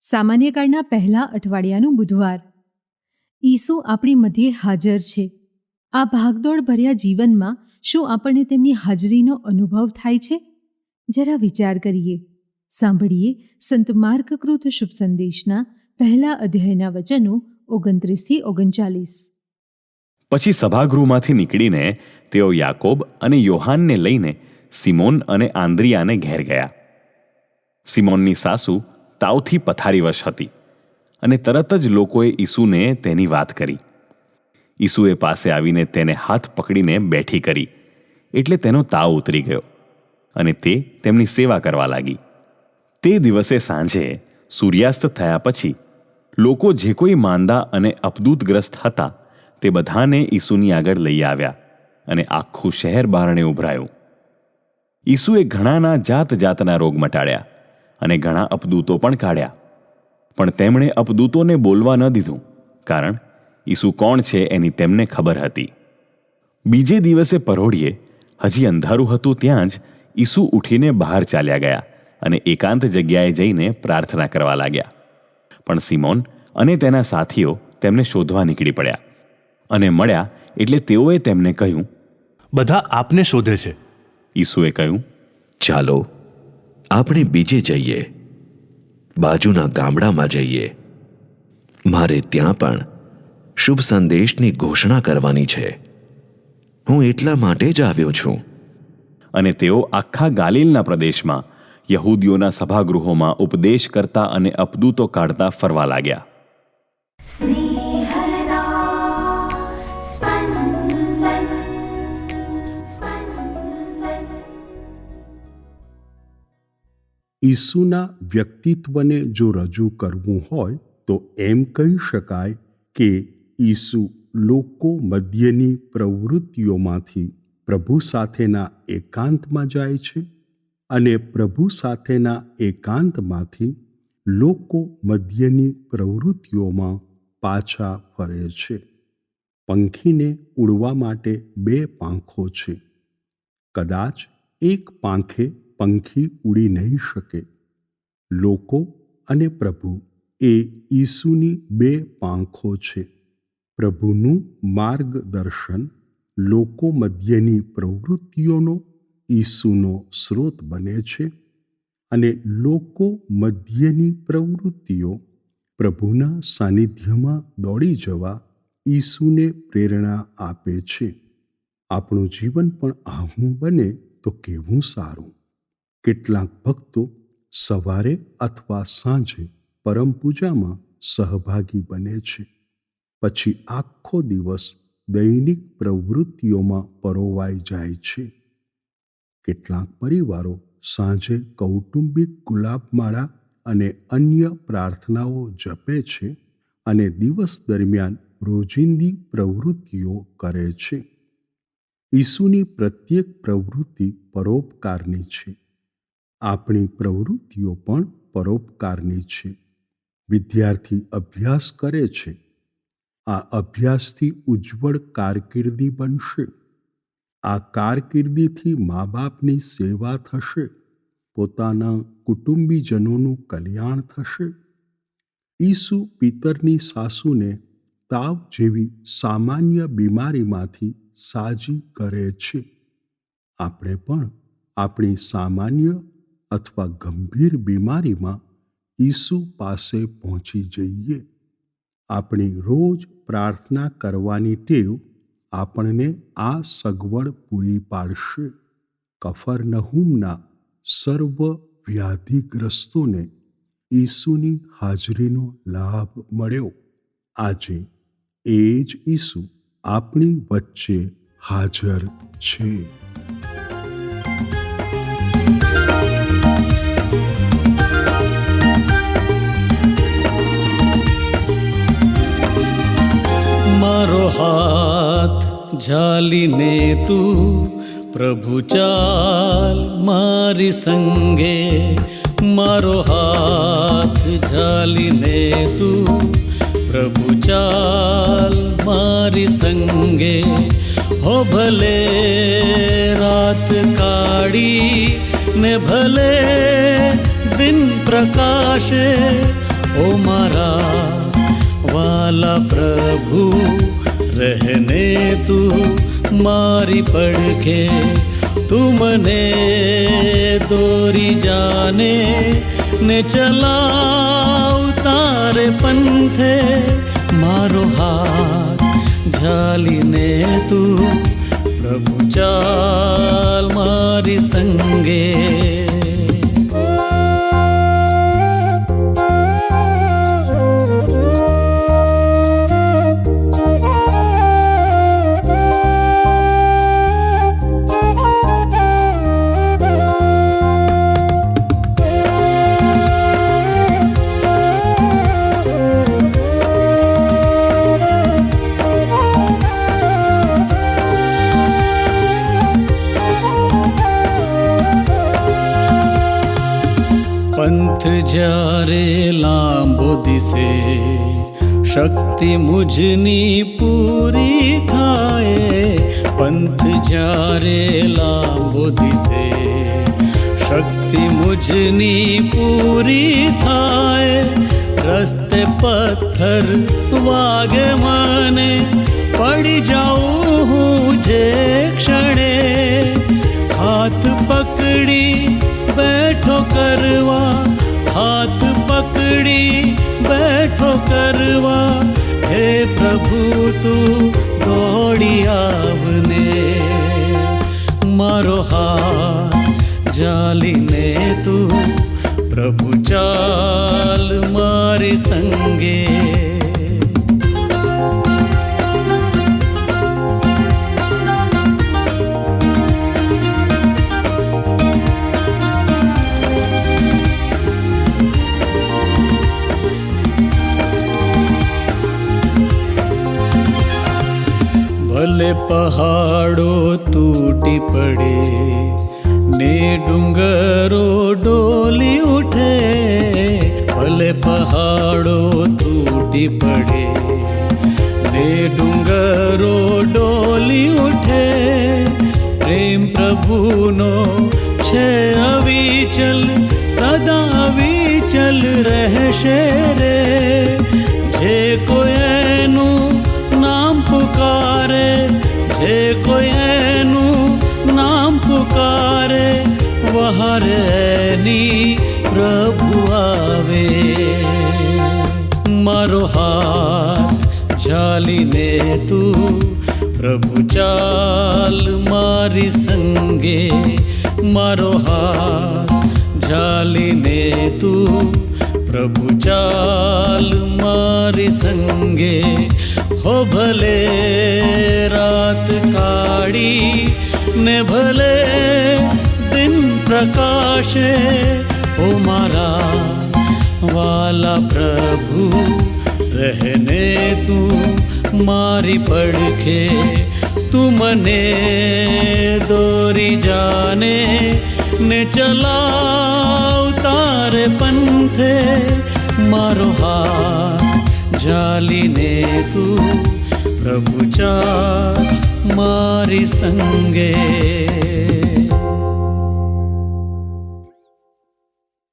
સામાન્ય કાળના પહેલા અઠવાડિયાનું બુધવાર. ઈસુ આપણી મધ્યે હાજર છે. આ ભાગદોડ ભર્યા જીવનમાં શું આપણને તેમની હાજરીનો અનુભવ થાય છે? જરા વિચાર કરીએ. સાંભળીએ સંત માર્ગકૃત શુભ સંદેશના પહેલા અધ્યાયના વચનો ઓગણત્રીસથી ઓગણચાલીસ. પછી સભાગૃહમાંથી નીકળીને તેઓ યાકોબ અને યોહાનને લઈને સિમોન અને આંદ્રિયાને ઘેર ગયા. સિમોનની સાસુ તાવથી પથારીવશ હતી અને તરત જ લોકોએ ઈસુને તેની વાત કરી. ઈસુએ પાસે આવીને તેને હાથ પકડીને બેઠી કરી. એટલે તેનો તાવ ઉતરી ગયો અને તે તેમની સેવા કરવા લાગી. તે દિવસે સાંજે સૂર્યાસ્ત થયા પછી લોકો જે કોઈ માંદા અને અપદૂતગ્રસ્ત હતા તે બધાને ઈસુની આગળ લઈ આવ્યા અને આખું શહેર બારણે ઉભરાયું. ઈસુએ ઘણાના જાત જાતના રોગ મટાડ્યા અને ઘણા અપદૂતો પણ કાઢ્યા. પણ તેમણે અપદૂતોને બોલવા ન દીધું, કારણ ઈસુ કોણ છે એની તેમને ખબર હતી. બીજે દિવસે પરોઢીએ હજી અંધારું હતું ત્યાં જ ઈસુ ઉઠીને બહાર ચાલ્યા ગયા અને એકાંત જગ્યાએ જઈને પ્રાર્થના કરવા લાગ્યા. પણ સિમોન અને તેના સાથીઓ તેમને શોધવા નીકળી પડ્યા અને મળ્યા એટલે તેઓએ તેમને કહ્યું બધા આપને શોધે છે. ઈસુએ કહ્યું ચાલો આપણે બીજે જઈએ બાજુના ગામડામાં જઈએ. મારે ત્યાં પણ શુભ સંદેશની ઘોષણા કરવાની છે. હું એટલા માટે જ આવ્યો છું. અને તેઓ આખા ગાલિલના પ્રદેશમાં યહૂદીઓના સભાગૃહોમાં ઉપદેશ કરતા અને અપદૂતો કાઢતા ફરવા લાગ્યા. ઈસુના વ્યક્તિત્વને જો રજૂ કરવું હોય તો એમ કહી શકાય કે ઈસુ લોકો મધ્યની પ્રવૃત્તિઓમાંથી પ્રભુ સાથેના એકાંતમાં જાય છે અને પ્રભુ સાથેના એકાંતમાંથી લોકો મધ્યની પ્રવૃત્તિઓમાં પાછા ફરે છે. પંખીને ઉડવા માટે બે પાંખો છે. કદાચ એક પાંખે પંખી ઉડી નહીં શકે. લોકો અને પ્રભુ એ ઈસુની બે પાંખો છે. પ્રભુનું માર્ગદર્શન લોકો મધ્યની પ્રવૃત્તિઓનો, ઈસુનો સ્રોત બને છે અને લોકો મધ્યની પ્રવૃત્તિઓ પ્રભુના સાનિધ્યમાં દોડી જવા ઈસુને પ્રેરણા આપે છે. આપણું જીવન પણ આવું બને તો કેવું સારું? કેટલાક ભક્તો સવારે અથવા સાંજે પરમ પૂજામાં સહભાગી બને છે. પછી આખો દિવસ દૈનિક પ્રવૃત્તિઓમાં પરોવાઈ જાય છે. કેટલાક પરિવારો સાંજે કૌટુંબિક ગુલાબમાળા અને અન્ય પ્રાર્થનાઓ જપે છે અને દિવસ દરમિયાન રોજિંદી પ્રવૃત્તિઓ કરે છે. ઈસુની પ્રત્યેક પ્રવૃત્તિ પરોપકારની છે. આપણી પ્રવૃત્તિઓ પણ પરોપકારની છે. વિદ્યાર્થી અભ્યાસ કરે છે. આ અભ્યાસથી ઉજ્જવળ કારકિર્દી બનશે. આ કારકિર્દીથી મા બાપની સેવા થશે. પોતાના કુટુંબીજનોનું કલ્યાણ થશે. ઈસુ પિતરની સાસુને તાવ જેવી સામાન્ય બીમારીમાંથી સાજી કરે છે. આપણે પણ આપણી સામાન્ય અથવા ગંભીર બીમારીમાં ઈસુ પાસે પહોંચી જઈએ. આપણી રોજ પ્રાર્થના કરવાની ટેવ આપણને આ સગવડ પૂરી પાડશે. કફરનહુમના સર્વ વ્યાધિગ્રસ્તોને ઈસુની હાજરીનો લાભ મળ્યો. આજે એ જ ઈસુ આપણી વચ્ચે હાજર છે. મારો હાથ ઝાલીને તું પ્રભુ ચાલ મારી સંગે મારો હાથ ઝાલીને તું પ્રભુ ચાલ મારી સંગે હો ભલે રાત કાઢી ને ભલે દિન પ્રકાશે ઓ મારા વાલા પ્રભુ રહેને તું મારી પડખે તું મને દોરી જાને ને ચલાવ તારે પંથે મારો હાથ ઝાલીને તું પ્રભુ ચાલ મારી સંગે પંથ જ્યારે લાંબો દિશે, શક્તિ મુજની પૂરી થાય. પંથ જ્યારે લાંબો દિશે, શક્તિ મુજની પૂરી થાય. રસ્તે પથ્થર વાગે મને, પડી જાઉં હું જે ક્ષણે. હાથ પકડી કરવા હે પ્રભુ તું દોડી આવને મારો હાથ જાલીને તું પ્રભુ ચાલ મારી સંગે ભલે પહાડો તૂટી પડે. ને ડુંગરો ડોલી ઉઠે. ભલે પહાડો તૂટી પડે. ને ડુંગરો ડોલી ઉઠે. પ્રેમ પ્રભુનો છે અવિચલ સદા અવિચલ રહેશે રે. જે કોઈનું જે કોઈ એનું નામ પુકારે વહારેની પ્રભુ આવે. મારો હાથ ઝાલીને તું પ્રભુ ચાલ મારી સંગે. મારો હાથ ઝાલીને તું પ્રભુ ચાલ મારી સંગે. હો ભલે રાત કાળી ને ભલે દિન પ્રકાશે ઓ મારા વાલા પ્રભુ રહેને તું મારી પડખે તું મને દોરી જાને ને ચલાવ તારે પંથે મારો હાથ જાલીને તું પ્રભુ ચા મારી સંગે